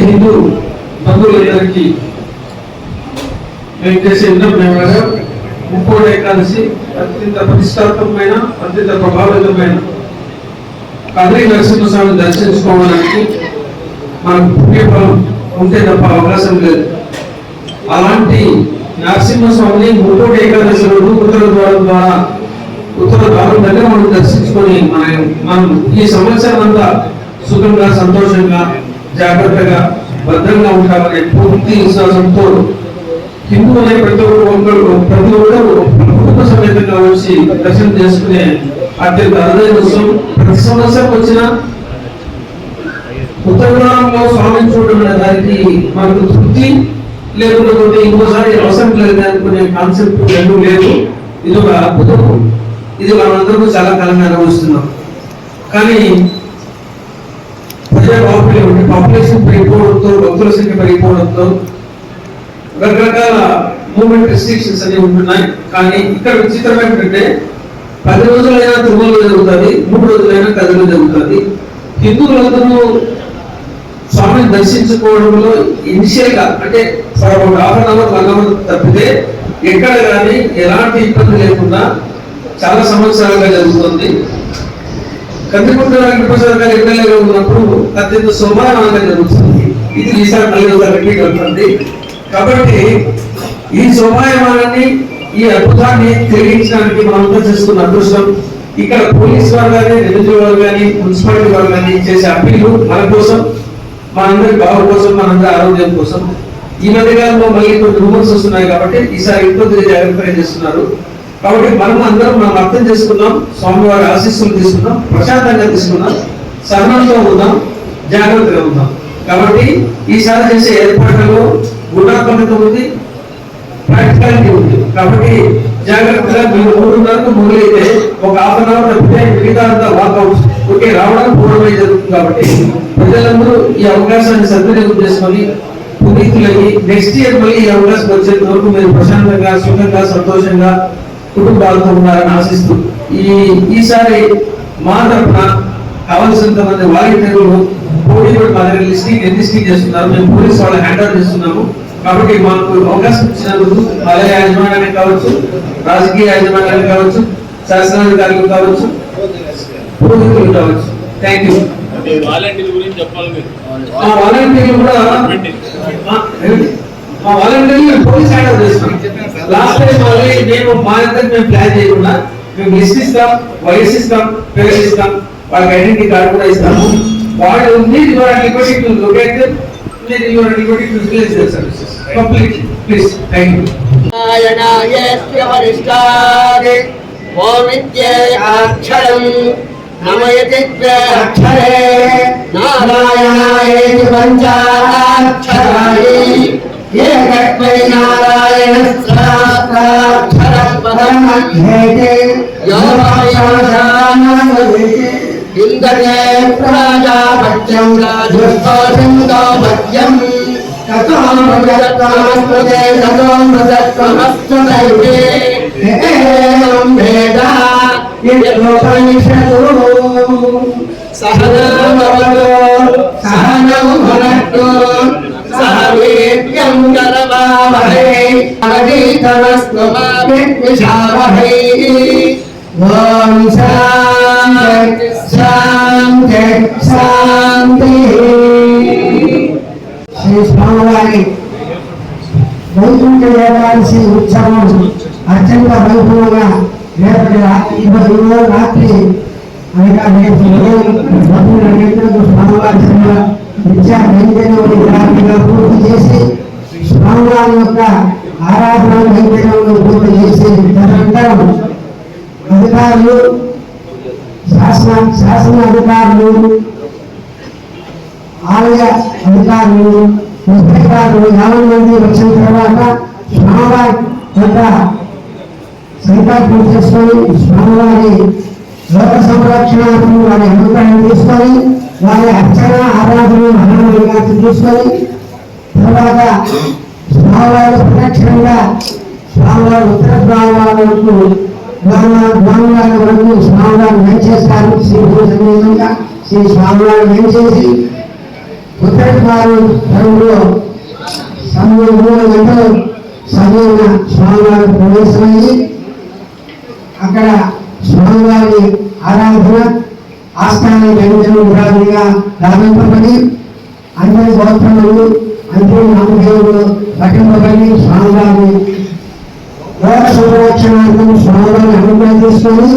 హిందూ బంధువులందరికీ మేము చేసే విన్నపమేమనగా ముప్పోడు ఏకాదశి అత్యంత ప్రతిష్టాత్మకమైన అత్యంత ప్రభావితమైన కదలి నరసింహస్వామిని దర్శించుకోవడానికి మనకు పుణ్యఫలం ఉంటే తప్ప అవకాశం లేదు. అలాంటి నరసింహస్వామిని ముప్పోడు ఏకాదశి రోజు ఉత్తర ద్వారం ద్వారా ఉత్తర దగ్గర మనం దర్శించుకొని మనం మనం ఈ సంవత్సరం అంతా సుఖంగా సంతోషంగా జాగ్రత్తగా భద్రంగా ఉంటామనే పూర్తి విశ్వాసంతో హిందువులే ప్రతి ఒక్కరు ప్రతి ఒక్కరు కుటుంబ సమేతంగా వచ్చి దర్శనం చేసుకునే అత్యంత అరుదైన ఉత్సవం. ప్రతి సంవత్సరం వచ్చిన ఉత్తరగ్రహంలో స్వామి చూడడం అనే దానికి మనకు తృప్తి లేకుండా ఇంకోసారి అవసరం లేదు అనుకునే కాన్సెప్ట్ రెండు లేదు. ఇది ఒక అద్భుతం. ఇది మనందరూ చాలా కాలంగా అనుభవిస్తున్నాం. కానీ ప్రజా పాపులేషన్ పాపులేషన్ పెరిగిపోవడంతో భక్తుల సంఖ్య పెరిగిపోవడంతో రకరకాల మూమెంట్ రెస్ట్రిక్షన్స్ అనేవి ఉంటున్నాయి. కానీ ఇక్కడ విచిత్రం ఏంటంటే పది రోజులైనా తిరుమల జరుగుతుంది మూడు రోజులైనా కదిలో జరుగుతుంది హిందువులందరూ స్వామిని దర్శించుకోవడంలో ఇనిషియల్గా అంటే for about half an hour one hour తప్పితే ఎక్కడ కానీ ఎలాంటి ఇబ్బంది లేకుండా చాలా సంవత్సరాలుగా జరుగుతుంది. కందికుంట వెంకటప్రసాద్ గారు ఎమ్మెల్యేగా ఉన్నప్పుడు అత్యంత శోభానంగా జరుగుతుంది. ఇది ఈసారి మళ్ళీ ఒకటి అవుతుంది. కాబట్టి ఈ శోభాయమానాన్ని ఈ అద్భుతాన్ని తిరిగించడానికి మనంతా చేస్తున్న అదృష్టం. ఇక్కడ పోలీస్ వారు కానీ రెవెన్యూ వారు కానీ మున్సిపాలిటీ వారు కానీ చేసే అప్పీలు మన కోసం మనందరి బాగు కోసం మనందరి ఆరోగ్యం కోసం. ఈ మధ్య కాలంలో మళ్ళీ కొన్ని రూమర్స్ వస్తున్నాయి కాబట్టి ఈసారి ఇంకొద్ది జాగ్రత్తగా చేస్తున్నారు. కాబట్టి మనం అందరం మనం అర్థం చేసుకున్నాం స్వామివారి ఆశీస్సులు తీసుకున్నాం ప్రశాంతంగా తీసుకున్నాం సహనంతో ఉందాం జాగ్రత్తగా ఉందాం. కాబట్టి ఈసారి చేసే ఏర్పాట్లలో గుణాత్మకత ఉంది ప్రాక్టికాలిటీ ఉంది. కాబట్టి జాగ్రత్తగా మీరు మూడున్నరకు మొదలైతే ఒక హాఫ్ అన్ అవర్ తప్పితే మిగతా అంతా వాకౌట్స్ ఓకే రావడం పూర్వమై జరుగుతుంది కాబట్టి ప్రజలందరూ ఈ అవకాశాన్ని సద్వినియోగం చేసుకొని పునీతులయ్యి నెక్స్ట్ ఇయర్ మళ్ళీ ఈ అవకాశం వచ్చేంత వరకు మీరు ప్రశాంతంగా సుఖంగా సంతోషంగా కుటుంబాలతో ఉన్నారని ఆశిస్తూ ఈ ఈసారి మా తరఫున కావలసినంత మంది వాలంటీర్లు పోటీ కూడా మా దగ్గర లిస్టింగ్ లిస్టింగ్ చేస్తున్నారు మేము పోలీస్ వాళ్ళ హ్యాండ్ ఓవర్ చేస్తున్నాము. కాబట్టి మాకు అవకాశం ఇచ్చినందుకు ఆలయ యాజమాన్యానికి కావచ్చు రాజకీయ యాజమాన్యానికి కావచ్చు శాసనాధికారులు కావచ్చు పురోహితులు కావచ్చు. థ్యాంక్ యూ వాలంటీర్లు కూడా మా- మా వాలంటీర్లు పోలీస్ హ్యాండ్ ఓవర్ చేస్తున్నాం లాస్ట్ టైం మళ్ళీ మేము మా ఇద్దరు మేము ప్లాన్ చేయకుండా మేము లిస్ట్ ఇస్తాం వయసు ఇస్తాం పేరు ఇస్తాం వాళ్ళకి ఐడెంటిటీ కార్డు కూడా ఇస్తాము. వాళ్ళు మీరు యువర్ లిబర్టీ టు లొకేట్ మీరు your liberty to village services. Complete. Please thank you నారాయణాయేత్య వరిష్టాది ఓమిత్యేకాక్షరం నమయతి అక్షరే నారాయణాయేతి పంచాక్షరాయి ఏకత్వై నారాయణ సహస్రాక్షరం ప్రజాపత్యం రాజస్వాసిందోపత్యం తతోమృతత్వమస్తుతే తతోమృతత్వమస్తుతైతే ఏం వేద ఇదోపనిషదు సహనామవతు సహనం భునక్తు సహ వీర్యం కరవావహై అధీతమస్తు మా విద్విషావహై ఓం శాంతి శాంతి శాంతి శ్రీ స్వామివారి వైకుంఠ ఏకాదశి ఉత్సవం అత్యంత వైభవంగా రేపటి రాత్రి రాత్రి అనగా రేపు ఉదయం స్వామివారి నిత్య నైవేద్యం గ్రామంగా పూర్తి చేసి స్వామివారి యొక్క ఆరాధన నైవేద్యంలో పూర్తి చేసి తదనంతరం అధికారులు శాసన శాసన అధికారులు ఆలయ అధికారులు ముఖ్యకారులు యాభై మంది వచ్చిన తర్వాత స్వామివారి యొక్క సంకల్పం చేసుకొని స్వామివారి లోక సంరక్షణార్థం వారి అనుగ్రహం తీసుకొని వారి అర్చన ఆరాధన మహానుడిగా తీసుకొని తర్వాత స్వామివారి ప్రత్యక్షంగా స్వామివారి ఉత్తర ద్వారాలకు ద్వారాల వరకు స్వామివారు వేంచేస్తారు. శ్రీ భూ విధంగా శ్రీ స్వామివారు వేంచేసి ఉత్తర స్వామి పరువులో సమయం మూడు గంటలు సమయంలో స్వామివారి ప్రవేశమయ్యి అక్కడ స్వామివారి ఆరాధన ఆస్థాన వెంకటేశ్వర విరాజుగా ప్రారంభింపబడి అందరి గోత్రములు అందరి నామదేవులు పట్టింపబడి స్వామివారిని లోక సంరక్షణార్థం స్వామివారిని అనుగ్రహం తీసుకొని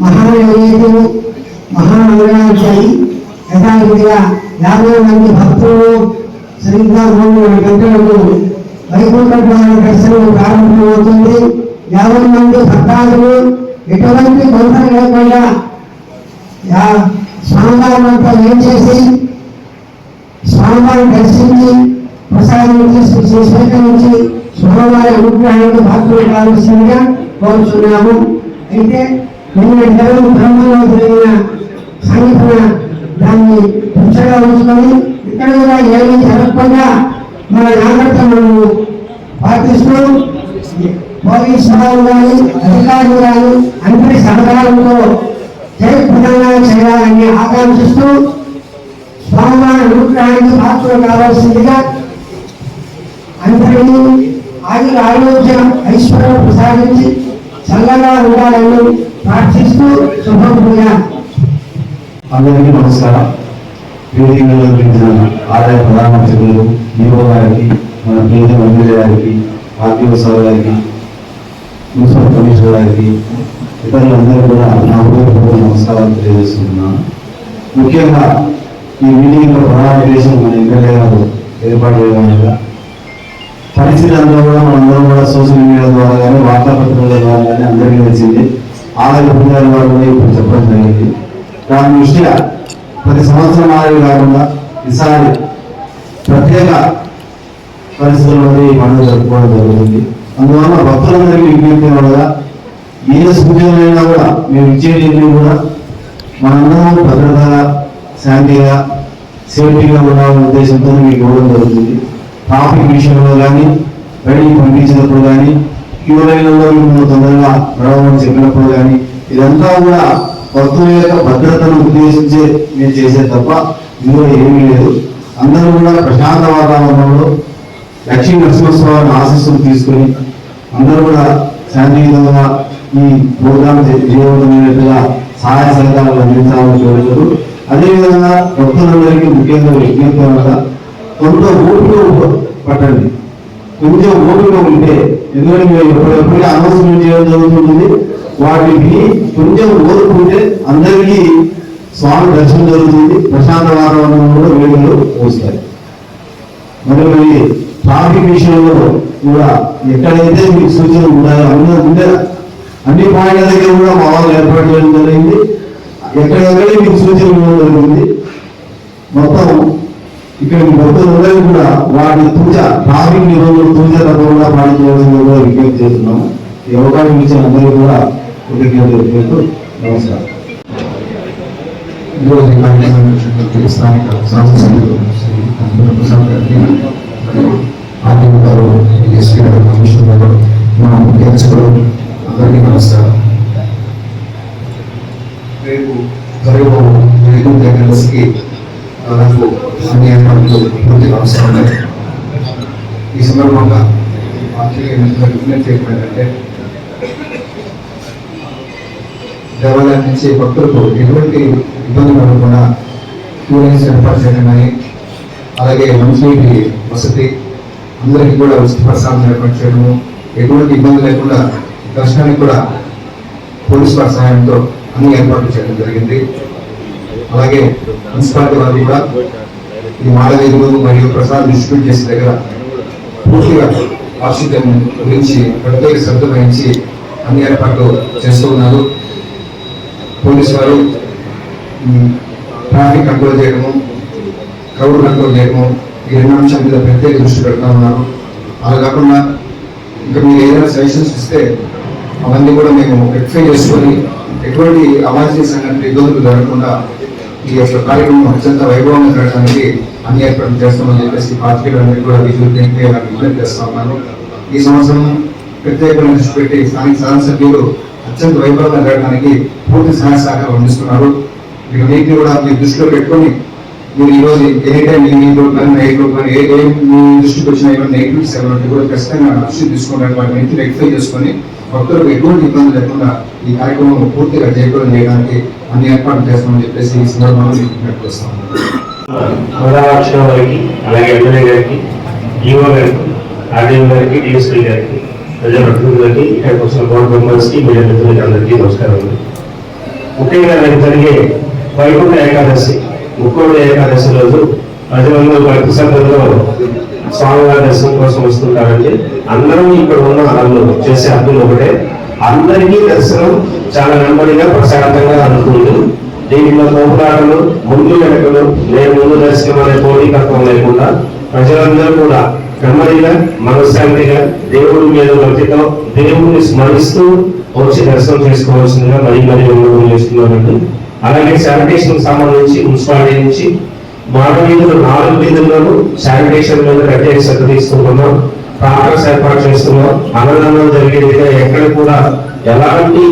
మహానైవేద్యం మహామంగళాచారి యథావిధిగా యాభై మంది భక్తులు సరిగ్గా మూడు గంటలకు వైకుంఠ ద్వార దర్శనం ప్రారంభమవుతుంది. యాభై మంది భక్తాదులు ఎటువంటి గొంతులు లేకుండా యా- ఏం చేసి? స్వామివారిని దర్శించి ప్రసాదం చేసి స్వీకరించి స్వామివారి అనుగ్రహానికి భక్తులు కావాల్సిందిగా కోరుచున్నాము. అయితే నిన్న జగన్ బ్రహ్మలో జరిగిన సంఘటన దాన్ని దృష్టిగా ఉంచుకొని ఇక్కడ కూడా ఏమీ జరగకుండా మన జాగ్రత్త మనము పాటిస్తూ పోలీసు వాళ్ళు కానీ అధికారులు కానీ అందరి సహకారంతో జయప్రదంగా చేయాలని ఆకాంక్షిస్తూ స్వామివారి అనుగ్రహానికి పాత్రలు కావాల్సిందిగా అందరినీ ఆయన ఆరోగ్య ఐశ్వర్యం ప్రసాదించి చల్లగా ఉండాలని ప్రార్థిస్తూ శుభం అందరికీ నమస్కారం. వేదికలో నిర్వహించిన ఆదాయ ప్రధాన అర్చకులు ఈవో గారికి మన పేద మందిర గారికి ఆర్టీఓ సార్ గారికి మున్సిపల్ కమిషనర్ గారికి ఇతరులందరూ కూడా నా హృదయపూర్వక నమస్కారాలు తెలియజేస్తున్నా. ముఖ్యంగా ఈ మీటింగ్లో ప్రధాన ఉద్దేశం మన ఎమ్మెల్యే గారు ఏర్పాటు చేయడం వల్ల పరిస్థితి కూడా మనందరం కూడా సోషల్ మీడియా ద్వారా కానీ వార్తాపత్రికల ద్వారా కానీ అందరికీ తెలిసింది. ఆదాయ పుణ్యాల వారు కూడా ఇప్పుడు చెప్పడం జరిగింది. దాని దృష్ట్యా ప్రతి సంవత్సరం మాదిరి కాకుండా ఈసారి ప్రత్యేక పరిస్థితుల్లో ఈ పండుగ జరుపుకోవడం జరుగుతుంది. అందువల్ల భక్తులందరికీ విజ్ఞప్తి వల్ల ఏ సూచనలైనా కూడా మేము ఇచ్చేది కూడా మనందరం భద్రతగా శాంతిగా సేఫ్టీగా ఉండాలనే ఉద్దేశంతో మీకు ఇవ్వడం జరుగుతుంది. ట్రాఫిక్ విషయంలో కానీ బయటికి పంపించినప్పుడు కానీ క్యూ లైన్లలో మేము తొందరగా నడవమని చెప్పినప్పుడు కానీ ఇదంతా కూడా భక్తుల యొక్క భద్రతను ఉద్దేశించే మేము చేసే తప్ప ఇందులో ఏమీ లేదు. అందరూ కూడా ప్రశాంత వాతావరణంలో లక్ష్మీ నరసింహస్వామి ఆశీస్సులు తీసుకొని అందరూ కూడా శాంతియుతంగా ఈ ప్రోగ్రామ్ జీవనమైనట్టుగా సహాయ సహకారాలు అందించాలని కోరుతారు అదేవిధంగా భక్తులందరికీ ముఖ్యంగా విజ్ఞప్తి వల్ల కొంత ఓపిక పట్టండి. కొంచెం ఓపిక ఉంటే ఎందుకంటే మేము ఎప్పటికప్పుడు అనౌన్స్మెంట్ చేయడం జరుగుతుంది. వాటికి కొంచెం ఓర్పు ఉంటే అందరికీ స్వామి దర్శనం జరుగుతుంది. ప్రశాంత వాతావరణం కూడా వేడుకలు వస్తాయి. మరి మరి ట్రాఫిక్ విషయంలో కూడా ఎక్కడైతే మీకు సూచనలు ఉన్నాయో అన్ని అన్ని పాయింట్ల దగ్గర కూడా మా వాళ్ళు ఏర్పాటు చేయడం జరిగింది. ఎక్కడెక్కడే మీకు సూచనలు ఇవ్వడం జరిగింది. మొత్తం ఇక్కడ మొత్తం ఉండేది కూడా వాటి పూజ ట్రాఫిక్ నిబంధనలు పూజ తప్పకుండా పాటించవలసింది కూడా విజ్ఞప్తి చేస్తున్నాము. ఈ అవకాశం ఇచ్చిన అందరికీ కూడా కృతజ్ఞత తెలుపుతూ నమస్కారం. ఈరోజు కార్యక్రమం స్థానిక శాసనసభ్యులు శ్రీ కందుల ప్రసాద్ గారికి ఆర్టీఓ గారు ఎస్పీ గారు కమిషనర్ గారు మా ముఖ్య అర్చకులు అందరికీ నమస్కారం. రేపు కరీబు ఐదు గంటలకి దాదాపు అన్ని ఏర్పాట్లు పూర్తి అవసరం ఈ సందర్భంగా విజ్ఞప్తి ఏంటంటే దేవాలయం నుంచి భక్తులకు ఎటువంటి ఇబ్బంది పడకుండా క్యూలైన్స్ ఏర్పాటు చేయడం కానీ అలాగే మంచినీటి వసతి అందరికీ కూడా ఉచిత ప్రసాదం ఏర్పాటు చేయడము ఎటువంటి ఇబ్బంది లేకుండా దర్శనానికి కూడా పోలీసు వారి సహాయంతో అన్ని ఏర్పాట్లు చేయడం జరిగింది. అలాగే మున్సిపాలిటీ వారు కూడా ఈ మాడవీధులు మరియు ప్రసాద్ డిస్ట్రిబ్యూట్ చేసే దగ్గర పూర్తిగా వార్షికం గురించి ప్రత్యేక శ్రద్ధ వహించి అన్ని ఏర్పాట్లు చేస్తూ ఉన్నారు. పోలీసు వారు ట్రాఫిక్ కంట్రోల్ చేయడము క్రౌడ్ కంట్రోల్ చేయడము ఈ రెండు అంశాల మీద ప్రత్యేక దృష్టి పెడతా ఉన్నారు. అలా కాకుండా ఇంకా మీరు ఏదైనా సజెషన్స్ ఇస్తే అవన్నీ కూడా మేము రెక్టిఫై చేసుకొని ఎటువంటి అవాంఛనీయ సంఘటన ఇబ్బందులు జరగకుండా ఈ యొక్క కార్యక్రమం అత్యంత వైభవంగా జరగడానికి అన్ని ఏర్పాట్లు చేస్తామని చెప్పేసి పార్టీలందరికీ కూడా విధులు విజ్ఞప్తి చేస్తా ఉన్నాను. ఈ సంవత్సరం ప్రత్యేకంగా దృష్టి పెట్టి స్థానిక శాసనసభ్యులు అత్యంత వైభవంగా జరగడానికి పూర్తి సహాయ సహకారం అందిస్తున్నారు. మీరు నీటిని కూడా మీరు దృష్టిలో పెట్టుకొని మీరు ఈరోజు రోజు ఎనీ టైం మీ ఇంట్లో కానీ నైట్లో కానీ ఏ ఏ మీ దృష్టికి వచ్చిన ఏమైనా నెగిటివ్స్ ఏమైనా కూడా ఖచ్చితంగా దృష్టి తీసుకోవడానికి వాటి నుంచి రెక్టిఫై చేసుకొని భక్తులకు ఎటువంటి ఇబ్బంది లేకుండా ఈ కార్యక్రమం పూర్తిగా జయప్రదం చేయడానికి అన్ని ఏర్పాట్లు చేస్తామని చెప్పేసి ఈ సందర్భంలో మీకు విజ్ఞప్తి చేస్తాము వారికి అలాగే ఎమ్మెల్యే గారికి ఈఓ గారికి ఆర్డీఓ గారికి డిఎస్పీ గారికి ఇక్కడికి వచ్చిన బోర్డు మెంబర్స్కి మీడియా మిత్రులకి అందరికీ నమస్కారం. ముఖ్యంగా రేపు జరిగే వైకుంఠ ఏకాదశి ముక్కోడి ఏకాదశి రోజు ప్రజలందరూ భక్తి శ్రద్ధలో స్వామివారి దర్శనం కోసం వస్తుంటారండి అందరూ ఇక్కడ ఉన్న వాళ్ళు చేసే హద్దులు ఒకటే. అందరికీ దర్శనం చాలా నెమ్మదిగా ప్రశాంతంగా అందుతుంది. దీనిలో పోపులాటలు ముందు వెనకలు నేను ముందు దర్శనం అనే పోటీతత్వం లేకుండా ప్రజలందరూ కూడా నెమ్మదిగా మనశ్శాంతిగా దేవుడి మీద భక్తితో దేవుడిని స్మరిస్తూ వచ్చి దర్శనం చేసుకోవాల్సిందిగా మరీ మరీ విన్నపం చేస్తున్నానండి. అలాగే శానిటేషన్ సంబంధించి మున్సిపాలిటీ నుంచి మానవీయులు నాలుగు వీధుల్లోనూ శానిటేషన్ మీద ప్రత్యేక శ్రద్ధ తీసుకుంటున్నాం. ప్రాంతాలు ఏర్పాటు చేస్తున్నాం. అన్నదానం జరిగేదిగా ఎక్కడ కూడా ఎలాంటి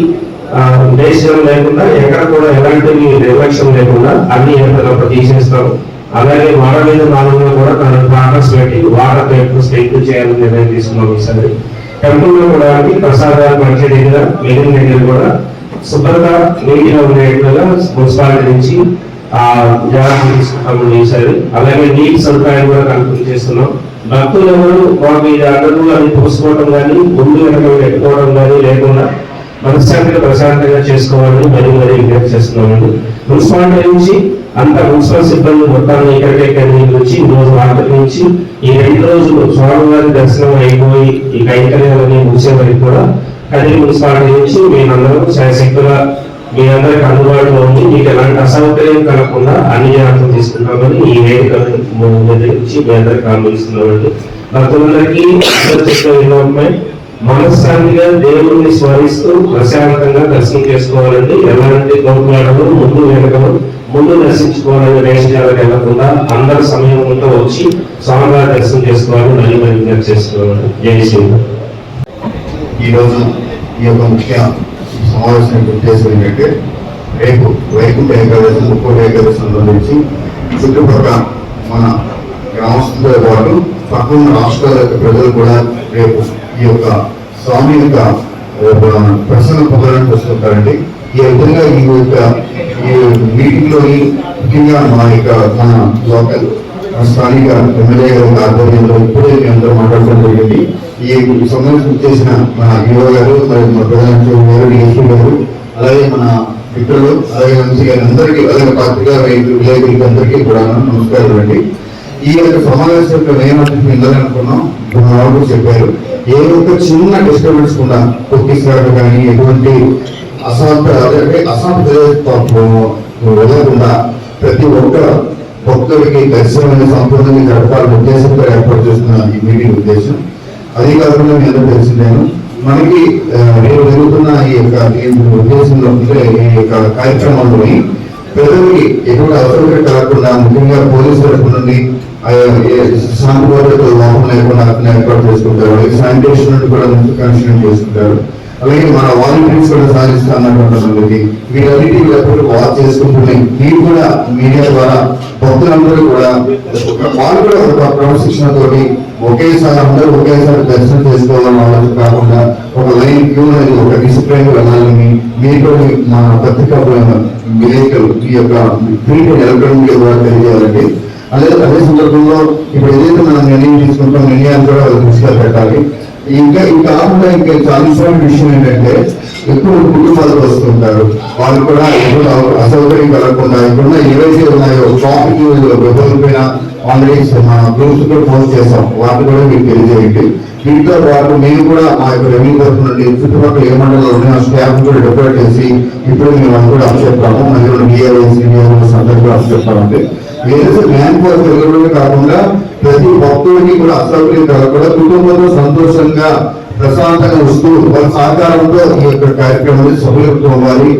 ఉద్దేశం లేకుండా ఎక్కడ కూడా ఎలాంటి నిర్లక్ష్యం లేకుండా అన్ని ఏర్పాట్లు తీసేస్తాం. అలాగే వాడ మీద నాలుగులో కూడా తన ప్రాంతాస్ పెట్టి వాటర్ పేపర్ స్టేట్ చేయాలని నిర్ణయం తీసుకున్నాం ఈసారి. టెంపుల్ కూడా ప్రసాదాలు మంచి దగ్గర మిగిలిన దగ్గర కూడా శుభ్రత నీటిగా ఉండేట్లుగా మున్సిపాలిటీ నుంచి ఆ చేశారు. అలాగే నీటి సదుపాయం కూడా కల్పన చేస్తున్నాం. భక్తులు ఎవరు మాకు ఈ అడ్డలు అది పోసుకోవడం కానీ ముందు వెనక పెట్టుకోవడం కానీ లేకుండా మనశ్శాంతిగా ప్రశాంతంగా చేసుకోవాలని మరి మరీ విజ్ఞప్తి చేస్తున్నామండి. మున్సిపాలిటీ నుంచి అంత మున్సిపల్ సిబ్బంది మొత్తాన్ని ఇక్కడికే నుంచి ఈ రోజు రాత్రి నుంచి ఈ రెండు రోజులు స్వామివారి దర్శనం అయిపోయి ఈ కైంకర్యాలని ముగిసే వరకు కూడా కదిరి మున్సిపాలిటీ నుంచి మేమందరం శాశక్తుగా మీ అందరికి అందుబాటులో ఉంది మీకు ఎలాంటి అసౌకర్యం కలగకుండా అన్ని జాగ్రత్తలు తీసుకుంటామని ఈ వేదిక నుంచి మీ అందరికి ఆలోచిస్తున్నామండి భక్తులందరికీ విన్నపమై మనశ్శాంతిగా దేవుడిని స్మరిస్తూ ప్రశాంతంగా దర్శనం చేసుకోవాలండి. ఎలాంటి గౌరవాలను ముందు వెనకలు ముందు దర్శించుకోవాలని వేషాలకు వెళ్ళకుండా అందరి సమయం ఉంటూ వచ్చి స్వామివారి దర్శనం చేసుకోవాలని మళ్ళీ మరి విజ్ఞప్తి చేసుకోవాలి జై శ్రీరామ్. ఈరోజు ఈ యొక్క ముఖ్య సమావేశం ఉద్దేశం ఏంటంటే రేపు వైకుంఠ ఏకాదశి ముప్పై ఏకాదశి సంబంధించి చుట్టుపక్కల మన గ్రామస్తులతో పాటు పక్కన రాష్ట్రాల యొక్క ప్రజలు కూడా రేపు ఈ యొక్క స్వామి యొక్క ప్రసన్న పొందడానికి వస్తుంటారండి. ఈ విధంగా ఈ యొక్క ఈ మీటింగ్లోని ముఖ్యంగా మా యొక్క మన లోకల్ స్థానిక ఎమ్మెల్యే గారి ఆధ్వర్యంలో ఇప్పుడే మీ మాట్లాడడం జరిగింది. ఈ సమావేశం చేసిన మన హీరో గారు మరియు మన ప్రధాన గారు డిఎస్పీ గారు అలాగే మన మిత్రులు అలాగే మంచి గారి అందరికీ అలాగే పత్రికా రైతు విలేకరులకి అందరికీ కూడా నమస్కారం అండి. ఈ యొక్క సమావేశం యొక్క నియమాన్ని ఇందాలనుకున్నాం చెప్పారు. ఏ ఒక్క చిన్న డిస్టర్బెన్స్ కూడా కొట్టిసాడు కానీ ఎటువంటి అశాంత అంటే అశాంత వదలకుండా ప్రతి ఒక్క భక్తుడికి దర్శనమైన అనేది సంపూర్ణంగా ఉద్దేశంతో ఏర్పాటు చేస్తున్న ఈ మీటింగ్ ఉద్దేశం. అదే కాకుండా మీ అందరూ మనకి ఆ, రేపు జరుగుతున్న ఈ యొక్క ఉద్దేశంలో ఈ యొక్క కార్యక్రమంలోని ప్రజలకి ఎటువంటి అవసరం కలగకుండా ముఖ్యంగా పోలీసులకు నుండి ఆ, శాంతి భద్రతలు లోపం లేకుండా ఏర్పాటు చేసుకుంటారు. అలాగే శానిటేషన్ నుండి కూడా ముందు కన్షన్ చేసుకుంటారు. అలాగే మన వాలంటీర్స్ కూడా సాధిస్తున్నటువంటి వీటన్నిటి ఎప్పుడు వాచ్ చేసుకుంటున్నాయి మీరు కూడా మీడియా ద్వారా భక్తులందరూ కూడా వాళ్ళు కూడా ఒక క్రమశిక్షణతోటి ఒకేసారి అందరూ ఒకేసారి దర్శనం చేసుకోవాలని ఆలోచన కాకుండా ఒక లైన్ క్యూ అనేది ఒక డిసిప్లైన్ వెళ్ళాలని మీతో మా పత్రికా విలేకరు ఈ యొక్క ప్రింట్ ఎలక్ట్రానిక్ ద్వారా తెలియజేయాలండి అదే అదే సందర్భంలో ఇప్పుడు ఏదైతే మనం నిర్ణయం తీసుకుంటాం నిర్ణయాలు కూడా వాళ్ళ దృష్టిలో పెట్టాలి. ఇంకా ఇంకా కాకుండా ఇంకా చాలా ఇంపార్టెంట్ విషయం ఏంటంటే ఎక్కువ కుటుంబాలు వస్తుంటారు వాళ్ళు కూడా ఎప్పుడు అసౌకర్యం కలగకుండా ఇప్పుడున్న ఏవైతే ఉన్నాయో షాపింగ్ విఫలమైన ఆల్రెడీ మన గ్రూప్స్ కూడా ఫోన్ చేస్తాం వాటిని కూడా మీకు తెలియజేయండి. దీంతో పాటు మేము కూడా మా యొక్క రెవెన్యూ తరఫు నుండి చుట్టుపక్కల ఏ మండలంలో ఉన్న స్టాఫ్ కూడా డెప్యూట్ చేసి ఇప్పుడు మేము అది కూడా అప్పచెప్తాము. మరియు డిఆర్ఎస్ అందరూ కూడా అప్పచెప్తామండి. ఏదైతే మ్యాన్ పవర్ పెరగడమే కాకుండా ప్రతి భక్తుడికి కూడా అసౌకర్యం కలగకుండా కుటుంబంతో సంతోషంగా ప్రశాంతంగా వస్తూ వాళ్ళ సహకారంతో ఈ యొక్క కార్యక్రమాన్ని సఫలీకృతం అవ్వాలి.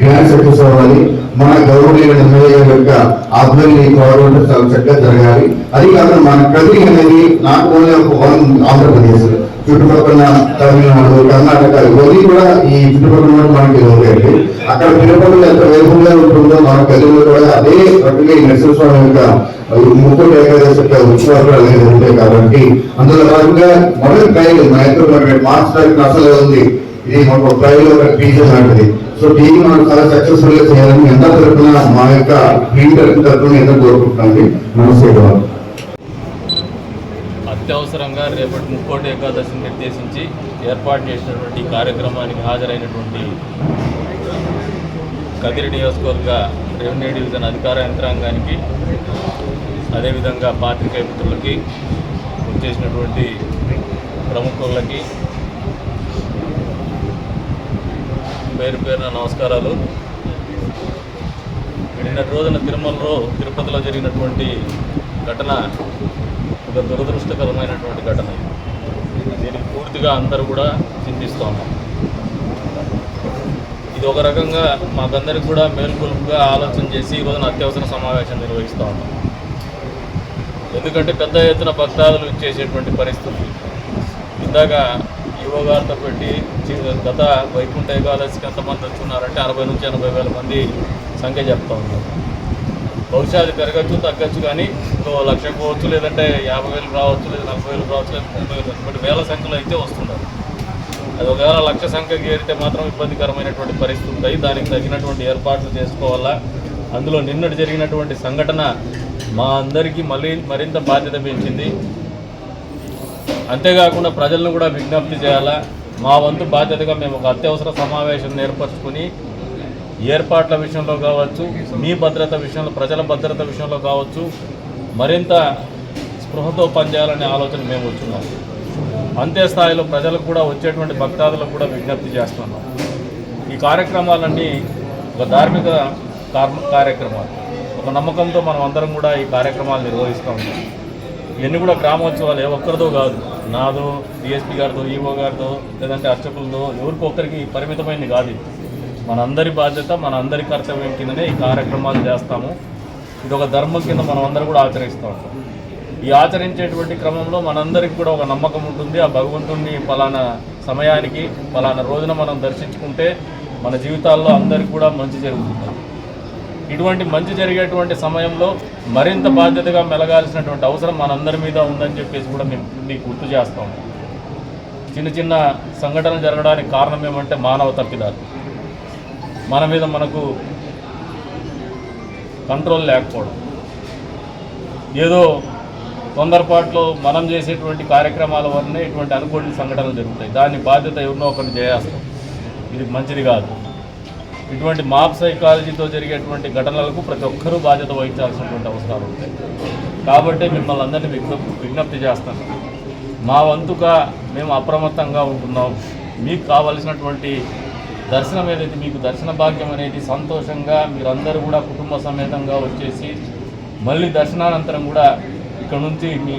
గ్రాండ్ సక్సెస్ అవ్వాలి. మన గౌరవనీయ ఎమ్మెల్యే యొక్క ఆధ్వర్యంలో ఈ గవర్నమెంట్ చాలా చక్కగా జరగాలి. అది కాకుండా మన ప్రతి అనేది నాకు ఓన్లీ ఒక వన్ ఆంధ్రప్రదేశ్ చుట్టుపక్కల తమిళనాడు కర్ణాటక ఇవన్నీ కూడా ఈ చుట్టుపక్కల మనకి ఉంటాయండి అక్కడ తిరుపతిలో ఎంత వేగంగా ఉంటుందో మన కదిలో కూడా అదే రకంగా ఈ నరసింహస్వామి యొక్క ముక్కుడు ఏకాదశి యొక్క ఉత్సవాలు అనేది ఉంటాయి కాబట్టి అందులో భాగంగా మొదటి ట్రైల్ మా ఇద్దరు మార్చ్ తారీఖు అసలు ఉంది. ఇది మాకు ట్రైల్ ఒక టీచర్ లాంటిది. సో దీన్ని మనం చాలా సక్సెస్ఫుల్గా చేయాలని ఎంత తరఫున మా యొక్క లీడర్ తరఫున ఎంత కోరుకుంటుంది నమస్తే అత్యవసరంగా రేపటి ముక్కోటి ఏకాదశిని నిర్దేశించి ఏర్పాటు చేసినటువంటి కార్యక్రమానికి హాజరైనటువంటి కదిరి నియోజకవర్గ రెవెన్యూ డివిజన్ అధికార యంత్రాంగానికి అదేవిధంగా పాత్రికేయ మిత్రులకి వచ్చేసినటువంటి ప్రముఖులకి పేరు పేరున నమస్కారాలు. నిన్నటి రోజున తిరుమలలో తిరుపతిలో జరిగినటువంటి ఘటన ఒక దురదృష్టకరమైనటువంటి ఘటన. దీనికి పూర్తిగా అందరూ కూడా చింతిస్తూ ఉన్నాం. ఇది ఒక రకంగా మాకందరికి కూడా మేల్కొలుపుగా ఆలోచన చేసి ఈరోజున అత్యవసర సమావేశం నిర్వహిస్తూ ఉన్నాం. ఎందుకంటే పెద్ద ఎత్తున భక్తాదులు ఇచ్చేసేటువంటి పరిస్థితి. ఇందాక యువ పెట్టి గత వైకుంఠ ఏకాదశికి ఎంతమంది వచ్చున్నారంటే అరవై నుంచి ఎనభై వేల మంది సంఖ్య చెప్తా ఉన్నారు. బహుశా అది పెరగచ్చు తగ్గచ్చు కానీ ఇంకో లక్ష పోవచ్చు లేదంటే యాభై వేలు రావచ్చు లేదా నలభై వేలు రావచ్చు లేదా ముప్పై వేలు బట్ వేల సంఖ్యలో అయితే వస్తున్నారు. అది ఒకవేళ లక్ష సంఖ్య ఏరితే మాత్రం ఇబ్బందికరమైనటువంటి పరిస్థితి ఉంటాయి దానికి తగినటువంటి ఏర్పాట్లు చేసుకోవాలా? అందులో నిన్నటి జరిగినటువంటి సంఘటన మా అందరికీ మళ్ళీ మరింత బాధ్యత పెంచింది. అంతేకాకుండా ప్రజలను కూడా విజ్ఞప్తి చేయాలా? మా వంతు బాధ్యతగా మేము ఒక అత్యవసర సమావేశం ఏర్పరచుకుని ఏర్పాట్ల విషయంలో కావచ్చు మీ భద్రత విషయంలో ప్రజల భద్రత విషయంలో కావచ్చు మరింత స్పృహతో పనిచేయాలనే ఆలోచన మేము వచ్చున్నాం అంతే స్థాయిలో ప్రజలకు కూడా వచ్చేటువంటి భక్తాదులకు కూడా విజ్ఞప్తి చేస్తున్నాం. ఈ కార్యక్రమాలన్నీ ఒక ధార్మిక కార్యక్రమాలు. ఒక నమ్మకంతో మనం అందరం కూడా ఈ కార్యక్రమాలు నిర్వహిస్తూ ఉంటాం ఇవన్నీ కూడా గ్రామోత్సవాలు ఏ ఒక్కరిదో కాదు. నాదో డిఎస్పీ గారితో ఈఓ గారితో లేదంటే అర్చకులతో ఎవరికి ఒక్కరికి పరిమితమైనది కాదు మనందరి బాధ్యత మన అందరి కర్తవ్యం కిందనే ఈ కార్యక్రమాలు చేస్తాము. ఇది ఒక ధర్మం కింద మనం అందరూ కూడా ఆచరిస్తూ ఉంటాం. ఈ ఆచరించేటువంటి క్రమంలో మనందరికి కూడా ఒక నమ్మకం ఉంటుంది. ఆ భగవంతుడిని పలానా సమయానికి పలానా రోజున మనం దర్శించుకుంటే మన జీవితాల్లో అందరికి కూడా మంచి జరుగుతుంది. ఇటువంటి మంచి జరిగేటువంటి సమయంలో మరింత బాధ్యతగా మెలగాల్సినటువంటి అవసరం మనందరి మీద ఉందని చెప్పేసి కూడా మేము మీకు గుర్తు చేస్తాం. చిన్న చిన్న సంఘటనలు జరగడానికి కారణం ఏమంటే మానవ తప్పిదాలు. మన మీద మనకు కంట్రోల్ లేకపోవడం. ఏదో తొందరపాట్లో మనం చేసేటువంటి కార్యక్రమాల వల్లనే ఇటువంటి అనుకోని సంఘటనలు జరుగుతాయి. దాని బాధ్యత ఎవరినో ఒకరిని చేయాల్స్తాం ఇది మంచిది కాదు. ఇటువంటి మాప్ సైకాలజీతో జరిగేటువంటి ఘటనలకు ప్రతి ఒక్కరూ బాధ్యత వహించాల్సినటువంటి అవసరాలు ఉంటాయి. కాబట్టి మిమ్మల్ని అందరినీ విజ్ఞప్తి విజ్ఞప్తి చేస్తాను. మా వంతుగా మేము అప్రమత్తంగా ఉంటున్నాం. మీకు కావలసినటువంటి దర్శనం ఏదైతే మీకు దర్శన భాగ్యం అనేది సంతోషంగా మీరందరూ కూడా కుటుంబ సమేతంగా వచ్చేసి మళ్ళీ దర్శనానంతరం కూడా ఇక్కడ నుంచి మీ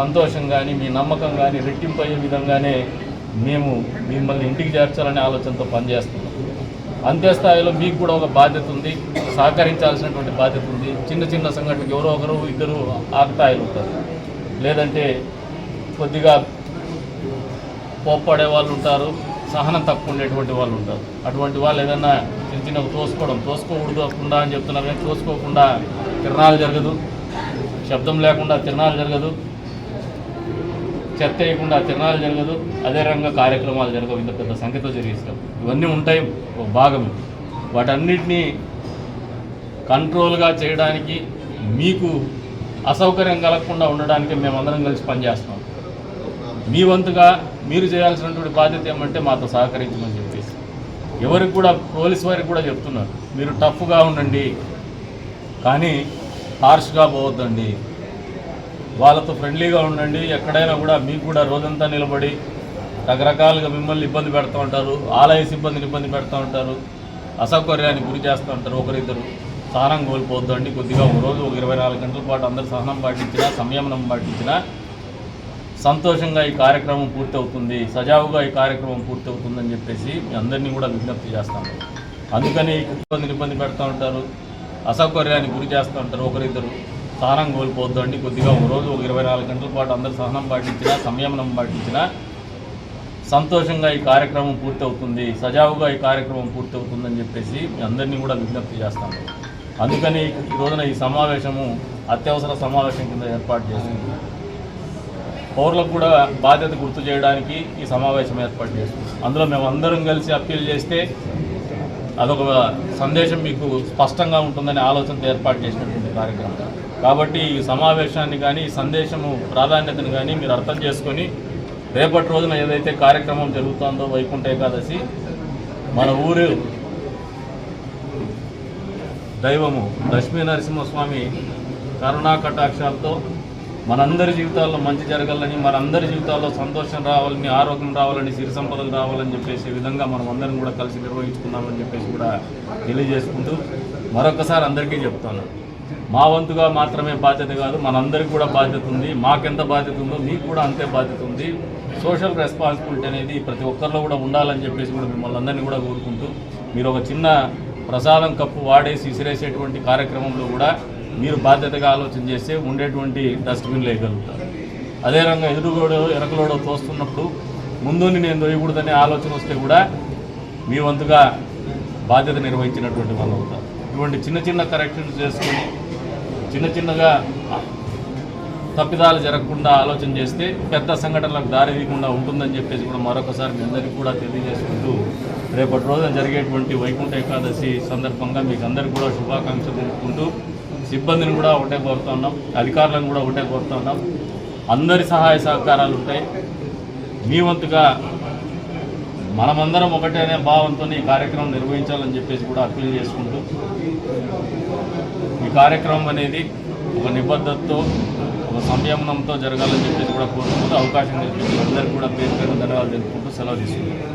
సంతోషం కానీ మీ నమ్మకం కానీ రెట్టింపయ్యే విధంగానే మేము మిమ్మల్ని ఇంటికి చేర్చాలనే ఆలోచనతో పనిచేస్తున్నాం. అంతే స్థాయిలో మీకు కూడా ఒక బాధ్యత ఉంది. సహకరించాల్సినటువంటి బాధ్యత ఉంది. చిన్న చిన్న సంఘటనకు ఎవరో ఒకరు ఇద్దరు ఆకతాయిలు ఉంటారు. లేదంటే కొద్దిగా పోప్పడే వాళ్ళు ఉంటారు సహనం తక్కువ ఉండేటువంటి వాళ్ళు ఉంటారు. అటువంటి వాళ్ళు ఏదన్నా చిన్న చిన్న తోసుకోవడం తోసుకోకూడదు అని చెప్తున్నారు కానీ తోసుకోకుండా తిరణాలు జరగదు. శబ్దం లేకుండా తిరణాలు జరగదు. చెత్త వేయకుండా తిరణాలు జరగదు అదే రకంగా కార్యక్రమాలు జరగవు. ఇంత పెద్ద సంఖ్యతో జరిగిస్తాం. ఇవన్నీ ఉంటాయి ఒక భాగం వాటన్నిటినీ కంట్రోల్గా చేయడానికి మీకు అసౌకర్యం కలగకుండా ఉండడానికి మేమందరం కలిసి పనిచేస్తున్నాం. మీ వంతుగా మీరు చేయాల్సినటువంటి బాధ్యత ఏమంటే మాతో సహకరించమని చెప్పేసి. ఎవరికి కూడా పోలీస్ వారికి కూడా చెప్తున్నారు. మీరు టఫ్గా ఉండండి కానీ హార్ష్గా పోవద్దండి. వాళ్ళతో ఫ్రెండ్లీగా ఉండండి. ఎక్కడైనా కూడా మీకు కూడా రోజంతా నిలబడి రకరకాలుగా మిమ్మల్ని ఇబ్బంది పెడుతూ ఉంటారు. ఆలయ సిబ్బందిని ఇబ్బంది పెడుతూ ఉంటారు. అసౌకర్యానికి గురి చేస్తూ ఉంటారు ఒకరిద్దరు. సహనం కోల్పోద్దండి కొద్దిగా ఒక రోజు ఒక ఇరవై నాలుగు గంటల పాటు అందరు సహనం పాటించినా సంయమనం పాటించినా సంతోషంగా ఈ కార్యక్రమం పూర్తవుతుంది. సజావుగా ఈ కార్యక్రమం పూర్తవుతుందని చెప్పేసి మీ అందరినీ కూడా విజ్ఞప్తి చేస్తాను అందుకని ఇబ్బందిని ఇబ్బంది పెడతా ఉంటారు. అసౌకర్యానికి గురి చేస్తూ ఉంటారు ఒకరిద్దరు. సహనం కోల్పోద్దండి కొద్దిగా ఒక రోజు ఒక ఇరవై నాలుగు గంటల పాటు అందరు సహనం పాటించినా సంయమనం పాటించినా సంతోషంగా ఈ కార్యక్రమం పూర్తవుతుంది. సజావుగా ఈ కార్యక్రమం పూర్తవుతుందని చెప్పేసి మీ అందరినీ కూడా విజ్ఞప్తి చేస్తాను. అందుకని ఈ రోజున ఈ సమావేశము అత్యవసర సమావేశం కింద ఏర్పాటు చేసింది పౌరులకు కూడా బాధ్యత గుర్తు చేయడానికి ఈ సమావేశం ఏర్పాటు చేస్తుంది. అందులో మేము అందరం కలిసి అప్పీల్ చేస్తే అదొక సందేశం మీకు స్పష్టంగా ఉంటుందనే ఆలోచనతో ఏర్పాటు చేసినటువంటి కార్యక్రమం. కాబట్టి ఈ సమావేశాన్ని కానీ ఈ సందేశము ప్రాధాన్యతను కానీ మీరు అర్థం చేసుకొని రేపటి రోజున ఏదైతే కార్యక్రమం జరుగుతుందో వైకుంఠ ఏకాదశి మన ఊరు దైవము లక్ష్మీ నరసింహస్వామి కరుణా కటాక్షాలతో మనందరి జీవితాల్లో మంచి జరగాలని మనందరి జీవితాల్లో సంతోషం రావాలని ఆరోగ్యం రావాలని సిరి సంపదలు రావాలని చెప్పేసి విధంగా మనం అందరం కూడా కలిసి నిర్వహించుకున్నామని చెప్పేసి కూడా తెలియజేసుకుంటూ మరొకసారి అందరికీ చెప్తాను. మా వంతుగా మాత్రమే బాధ్యత కాదు మనందరికీ కూడా బాధ్యత ఉంది. మాకెంత బాధ్యత ఉందో మీకు కూడా అంతే బాధ్యత ఉంది. సోషల్ రెస్పాన్సిబిలిటీ అనేది ప్రతి ఒక్కరిలో కూడా ఉండాలని చెప్పేసి కూడా మిమ్మల్ని అందరినీ కూడా కోరుకుంటూ మీరు ఒక చిన్న ప్రసాదం కప్పు వాడేసి విసిరేసేటువంటి కార్యక్రమంలో కూడా మీరు బాధ్యతగా ఆలోచన చేస్తే ఉండేటువంటి డస్ట్బిన్ వేయగలుగుతారు అదే రంగా ఎదురుగోడో ఎరకలోడో తోస్తున్నప్పుడు ముందుని నేను తోయకూడదనే ఆలోచన వస్తే కూడా మీ వంతుగా బాధ్యత నిర్వహించినటువంటి వాళ్ళు అవుతారు. ఇటువంటి చిన్న చిన్న కరెక్షన్స్ చేసుకుని చిన్న చిన్నగా తప్పిదాలు జరగకుండా ఆలోచన చేస్తే పెద్ద సంఘటనలకు దారి తీయకుండా ఉంటుందని చెప్పేసి కూడా మరొకసారి మీ అందరికీ కూడా తెలియజేసుకుంటూ రేపటి రోజున జరిగేటువంటి వైకుంఠ ఏకాదశి సందర్భంగా మీకు అందరికీ కూడా శుభాకాంక్షలు తెలుపుకుంటూ సిబ్బందిని కూడా ఒకటే కోరుతున్నాం అధికారులను కూడా ఒకటే కోరుతున్నాం అందరి సహాయ సహకారాలు ఉంటాయి. మీ వంతుగా మనమందరం ఒకటేనే భావంతో ఈ కార్యక్రమం నిర్వహించాలని చెప్పేసి కూడా అప్పీల్ చేసుకుంటూ కార్యక్రమం అనేది ఒక నిబద్ధతతో ఒక సంయమనంతో జరగాలని చెప్పేసి కూడా కోరుకుంటూ అవకాశం అందరికీ కూడా పేరు పేరు ధన్యవాదాలు తెలుపుకుంటూ సెలవు తీసుకుంటాం